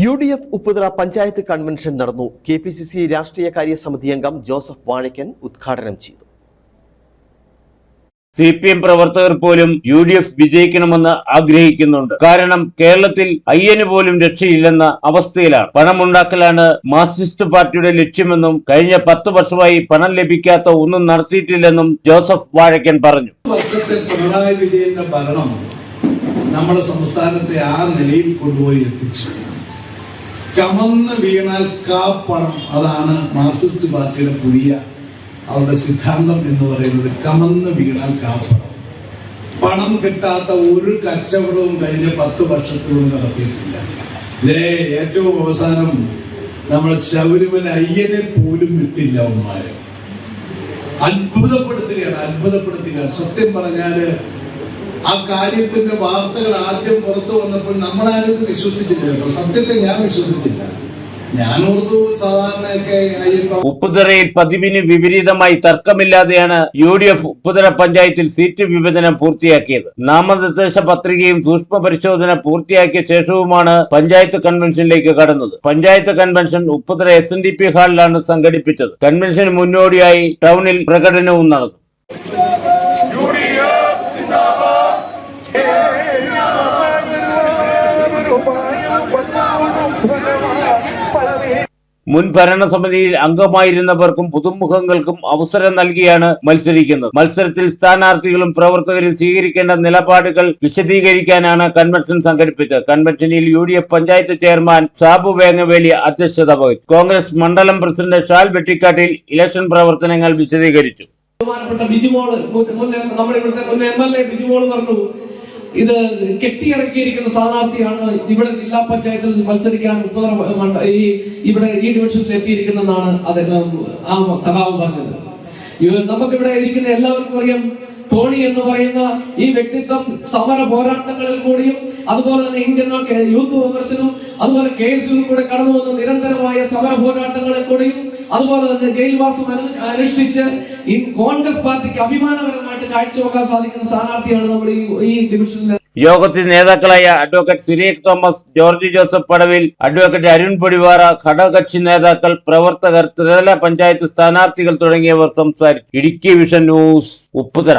U D F Upputhara panchayat convention നടന്നു. K P C C രാഷ്ട്രീയകാര്യ സമിതി അംഗം ജോസഫ് വാഴക്കൻ ഉദ്ഘാടനം ചെയ്തു. സി പി എം പ്രവർത്തകർ പോലും യു ഡി എഫ് വിജയിക്കണമെന്ന് ആഗ്രഹിക്കുന്നുണ്ട്. കാരണം കേരളത്തിൽ അയ്യന് പോലും രക്ഷയില്ലെന്ന അവസ്ഥയിലാണ്. പണമുണ്ടാക്കലാണ് മാർക്സിസ്റ്റ് പാർട്ടിയുടെ ലക്ഷ്യമെന്നും കഴിഞ്ഞ പത്ത് വർഷമായി പണം ലഭിക്കാത്ത ഒന്നും നടത്തിയിട്ടില്ലെന്നും ജോസഫ് വാഴക്കൻ പറഞ്ഞു. പിണറായി വിജയന്റെ ഭരണം നമ്മുടെ സംസ്ഥാനത്തെ ആ നിലയിൽ കൊണ്ടുപോയി എത്തിച്ചു. കമന്ന് വീണാൽ കാപ്പണം. അതാണ് മാർക്സിസ്റ്റ് പാർട്ടിയുടെ പുതിയ അവരുടെ സിദ്ധാന്തം എന്ന് പറയുന്നത് കമന്ന് വീണാൽ കാപ്പണം. പണം കിട്ടാത്ത ഒരു കച്ചവടവും കഴിഞ്ഞ പത്ത് വർഷത്തിലൂടെ നടത്തിയിട്ടില്ല. ഇതേ ഏറ്റവും അവസാനം നമ്മൾ ശബരിമല അയ്യനെ പോലും വിട്ടില്ല ഉമ്മാരെ. അത്ഭുതപ്പെടുത്തുകയാണ് അത്ഭുതപ്പെടുത്തുകയാണ്. സത്യം പറഞ്ഞാൽ ആ കാര്യത്തിന്റെ വാർത്തകൾ ആദ്യം പുറത്തു വന്നപ്പോൾ നമ്മളാരും വിശ്വസിച്ചില്ല കേട്ടോ സത്യത്തെ ഞാൻ വിശ്വസിച്ചില്ല ഉപ്പുതറയിൽ പതിവിന് വിപരീതമായി തർക്കമില്ലാതെയാണ് യു ഡി എഫ് ഉപ്പുതറ പഞ്ചായത്തിൽ സീറ്റ് വിഭജനം പൂർത്തിയാക്കിയത്. നാമനിർദ്ദേശ പത്രികയും സൂക്ഷ്മ പരിശോധന പൂർത്തിയാക്കിയ ശേഷവുമാണ് പഞ്ചായത്ത് കൺവെൻഷനിലേക്ക് കടന്നത്. Panchayat convention Upputhara S N D P ഹാളിലാണ് സംഘടിപ്പിച്ചത്. കൺവെൻഷന് മുന്നോടിയായി ടൗണിൽ പ്രകടനവും നടന്നു. മുൻ ഭരണസമിതിയിൽ അംഗമായിരുന്നവർക്കും പുതുമുഖങ്ങൾക്കും അവസരം നൽകിയാണ് മത്സരിക്കുന്നത്. മത്സരത്തിൽ സ്ഥാനാർത്ഥികളും പ്രവർത്തകരും സ്വീകരിക്കേണ്ട നിലപാടുകൾ വിശദീകരിക്കാനാണ് കൺവെൻഷൻ സംഘടിപ്പിച്ചത്. കൺവെൻഷനിൽ U D F panchayat chairman Sabu Vengavely അധ്യക്ഷത വഹിച്ചു. കോൺഗ്രസ് മണ്ഡലം പ്രസിഡന്റ് ഷാൽ വെട്ടിക്കാട്ടിൽ ഇലക്ഷൻ പ്രവർത്തനങ്ങൾ വിശദീകരിച്ചു. ബിജുമോൾ നമ്മുടെ ഇവിടുത്തെ മുൻ എം എൽ എ ബിജുമോൾ പറഞ്ഞു ഇത് കെട്ടിയിറക്കിയിരിക്കുന്ന സ്ഥാനാർത്ഥിയാണ് ഇവിടെ ജില്ലാ പഞ്ചായത്തിൽ മത്സരിക്കാൻ ഉത്തര ഈ ഇവിടെ ഈ ഡിവിഷനിൽ എത്തിയിരിക്കുന്നതെന്നാണ് അദ്ദേഹം ആ സഖാവ് പറഞ്ഞത്. നമുക്കിവിടെ ഇരിക്കുന്ന എല്ലാവർക്കും അറിയാം ടോണി എന്ന് പറയുന്ന ഈ വ്യക്തിത്വം സമര പോരാട്ടങ്ങളിൽ കൂടിയും അതുപോലെ തന്നെ ഇന്ത്യൻ യൂത്ത് കോൺഗ്രസിനും അതുപോലെ കെ എസ് യുവിനും കൂടെ കടന്നു വന്ന നിരന്തരമായ സമര പോരാട്ടങ്ങളിൽ കൂടിയും അതുപോലെ തന്നെ ജയിൽവാസം അനു- അനുഷ്ഠിച്ച് ഈ കോൺഗ്രസ് പാർട്ടിക്ക് അഭിമാനകരമായിട്ട് കാഴ്ചവെക്കാൻ സാധിക്കുന്ന സ്ഥാനാർത്ഥിയാണ് നമ്മുടെ ഈ ഡിവിഷനിലെ യോഗത്തിൽ നേതാക്കളായ അഡ്വക്കേറ്റ് സിറിയക് തോമസ് ജോർജ് ജോസഫ് പടവിൽ അഡ്വക്കേറ്റ് അരുൺ പൊടിവാറ ഘടകകക്ഷി നേതാക്കൾ പ്രവർത്തകർ ത്രിതല പഞ്ചായത്ത് സ്ഥാനാർത്ഥികൾ തുടങ്ങിയവർ സംസാരിച്ചു ഇടുക്കി വിഷൻ ന്യൂസ് ഉപ്പുതറ.